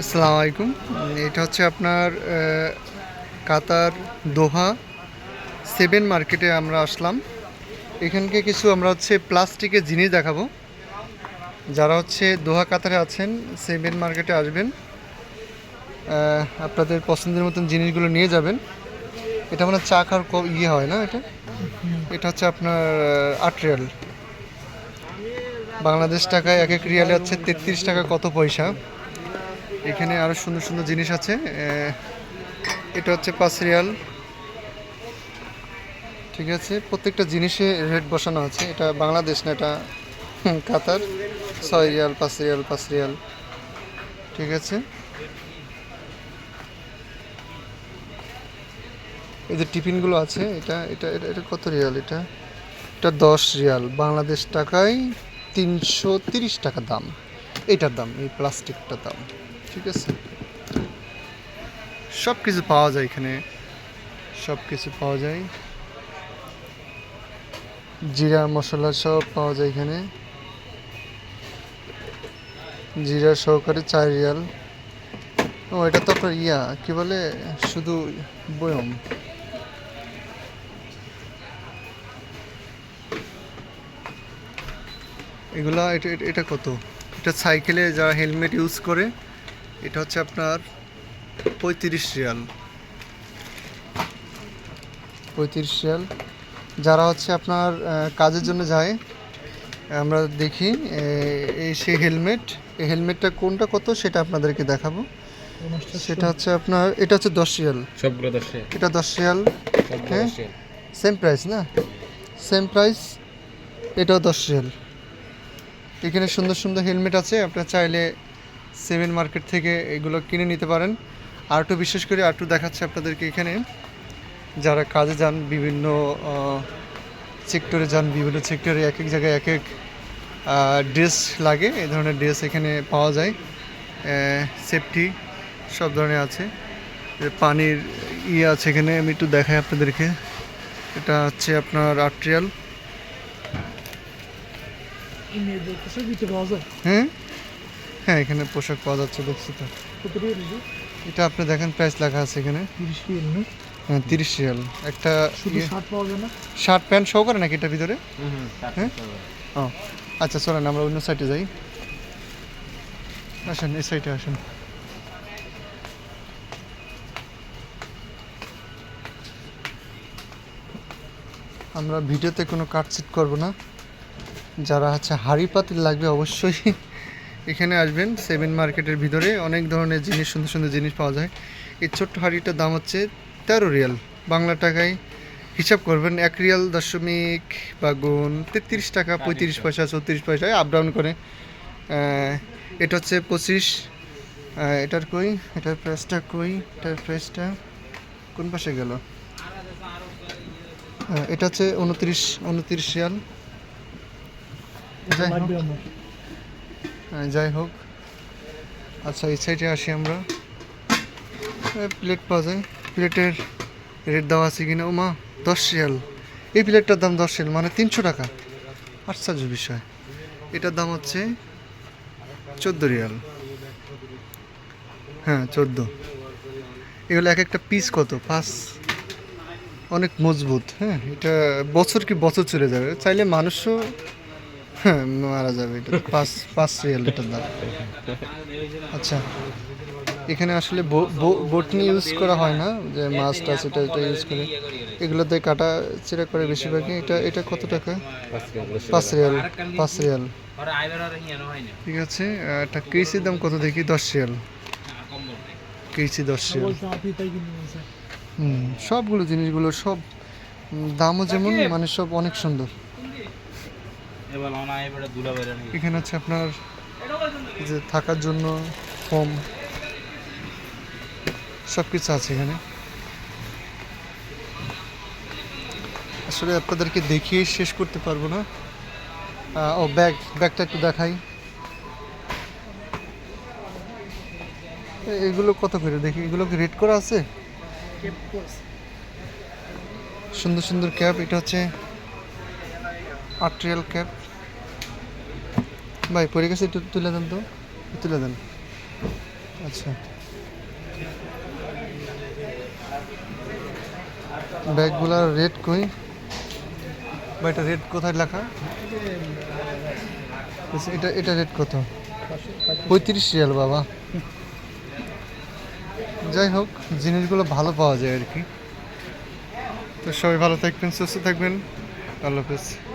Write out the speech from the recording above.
আসসালামু আলাইকুম। এটা হচ্ছে আপনার কাতার দোহা। সেভেন মার্কেটে আমরা আসলাম। এখানকে কিছু আমরা হচ্ছে প্লাস্টিকের জিনিস দেখাবো। যারা হচ্ছে দোহা কাতারে আছেন, সেভেন মার্কেটে আসবেন। আপনাদের পছন্দের মতন জিনিসগুলো নিয়ে যাবেন। এটা মানে চা খাওয়ার ইয়ে হয় না এটা? এটা হচ্ছে আপনার আট রিয়াল। বাংলাদেশ টাকায় এক এক রিয়ালে হচ্ছে তেত্রিশ টাকা কত পয়সা? এখানে আরও সুন্দর সুন্দর জিনিস আছে। এটা হচ্ছে পাঁচ রিয়াল ঠিক আছে, প্রত্যেকটা জিনিসে রেট বসানো আছে। এটা বাংলাদেশ না, এটা কাতার। ছয় রিয়াল পাঁচ রিয়াল পাঁচ রিয়াল ঠিক আছে। এই যে টিফিনগুলো আছে, এটা এটা এটা এটা কত রিয়াল এটা? এটা দশ রিয়াল। বাংলাদেশ টাকায় তিনশো তিরিশ টাকা দাম। এটার দাম, এই প্লাস্টিকটার দাম। ঠিক আছে। সব কিছু পাওয়া যায় এখানে। সব কিছু পাওয়া যায়। জিরা মশলা সব পাওয়া যায় এখানে। জিরা সহকারে চার রিয়াল। ও, এটা তো আপনার ইয়া, কি বলে? শুধু বয়ম। এগুলা, এটা, এটা- কত? এটা সাইকেলে যারা হেলমেট ইউজ করে এটা হচ্ছে আপনার পঁয়ত্রিশ রিয়াল। পঁয়ত্রিশ রিয়াল। যারা হচ্ছে আপনার কাজের জন্য যায় আমরা দেখি এই সে হেলমেট এই হেলমেটটা কোনটা কত সেটা আপনাদেরকে দেখাবো। সেটা হচ্ছে আপনার এটা হচ্ছে দশ রিয়াল। সবগুলো দশে এটা দশ রিয়াল হ্যাঁ? সেম প্রাইস না? সেম প্রাইস এটাও দশ রিয়াল। এখানে সুন্দর সুন্দর হেলমেট আছে আপনারা চাইলে সেভেন মার্কেট থেকে এগুলো কিনে নিতে পারেন। আর একটু বিশেষ করে আর একটু দেখাচ্ছে আপনাদেরকে এখানে। যারা কাজে যান বিভিন্ন সেক্টরে যান বিভিন্ন সেক্টরে এক এক জায়গায় এক এক ড্রেস লাগে এই ধরনের ড্রেস এখানে পাওয়া যায়। সেফটি সব ধরনের আছে। পানির ইয়ে আছে এখানে আমি একটু দেখাই আপনাদেরকে। এটা হচ্ছে আপনার যায়। হ্যাঁ? হ্যাঁ এখানে পোশাক পাওয়া যাচ্ছে দেখছি তো। এটা এটা আপনি দেখেন প্রাইস লেখা আছে এখানে। তিরিশ রিয়াল না হ্যাঁ তিরিশ রিয়াল। একটা শার্ট পাওয়া যায় না? শার্ট প্যান্ট সহ করে নাকি এটার ভিতরে? হ্যাঁ? ও আচ্ছা চলেন আমরা অন্য সাইডে যাই। আসেন এই সাইডে আসেন। আমরা ভিডিওতে কোনো কাটছিট করব না। যারা হচ্ছে হাড়ি পাতিল লাগবে অবশ্যই এখানে আসবেন সেভেন মার্কেটের ভিতরে অনেক ধরনের জিনিস সুন্দর সুন্দর জিনিস পাওয়া যায়। এই ছোট্ট হাড়িটার দাম হচ্ছে তেরো রিয়াল। বাংলা টাকায় হিসাব করবেন এক রিয়াল দশমিক বা গুণ তেত্রিশ টাকা পঁয়ত্রিশ পয়সা চৌত্রিশ পয়সা আপ ডাউন করে। এটা হচ্ছে পঁচিশ। এটার কই? এটার প্রাইসটা কই? এটার প্রাইসটা কোন পাশে গেল? এটা হচ্ছে উনত্রিশ উনত্রিশ রিয়াল। যাই হোক। আচ্ছা এই সাইডে আসি আমরা। প্লেট পাওয়া যায়। প্লেটের রেট দেওয়া আছে কিনা? ও মা দশ রিয়াল। এই প্লেটটার দাম দশ রিয়াল মানে তিনশো টাকা। আশ্চর্য বিষয়। এটার দাম হচ্ছে চোদ্দ রিয়াল। হ্যাঁ চোদ্দ। এগুলো এক একটা পিস কত? পাঁচ। অনেক মজবুত হ্যাঁ? এটা বছর কি বছর চলে যাবে? চাইলে মানুষও মারা যাবে এটা পাঁচ পাঁচ রিয়াল দাম। আচ্ছা এখানে আসলে বোটনি ইউজ করা হয় না? যে মাছ টাছ এটা এটা ইউজ করে। এগুলোতে কাটা, চিরা করে বেশিরভাগই। এটা এটা কত টাকা? পাঁচ রিয়াল পাঁচ রিয়াল ঠিক আছে, একটা কেসির দাম কত দেখি? দশ রিয়াল কেসি দশ রিয়াল হুম, সবগুলো জিনিসগুলো সব দামও যেমন মানে সব অনেক সুন্দর। এখানে হচ্ছে আপনার যে থাকার জন্য হোম সব কিছু আছে এখানে। আসলে আপনাদেরকে দেখিয়ে শেষ করতে পারব না। ও ব্যাগ, ব্যাগটা একটু দেখাই। এগুলো কত করে? দেখি, এগুলো কি রেড করা আছে? সুন্দর সুন্দর ক্যাপ, এটা হচ্ছে আট্রিয়াল ক্যাপ। ভাই পরে গেছে একটু তুলে দেন তো। তুলে দেন। আচ্ছা। ব্যাগগুলার রেট কই? বা এটা রেট কোথায় লেখা? আচ্ছা, এটা এটা রেট কত? পঁয়ত্রিশ রিয়াল বাবা। যাই হোক জিনিসগুলো ভালো পাওয়া যায় আর কি। তো সবাই ভালো থাকবেন সুস্থ থাকবেন। আল্লাহ হাফেজ।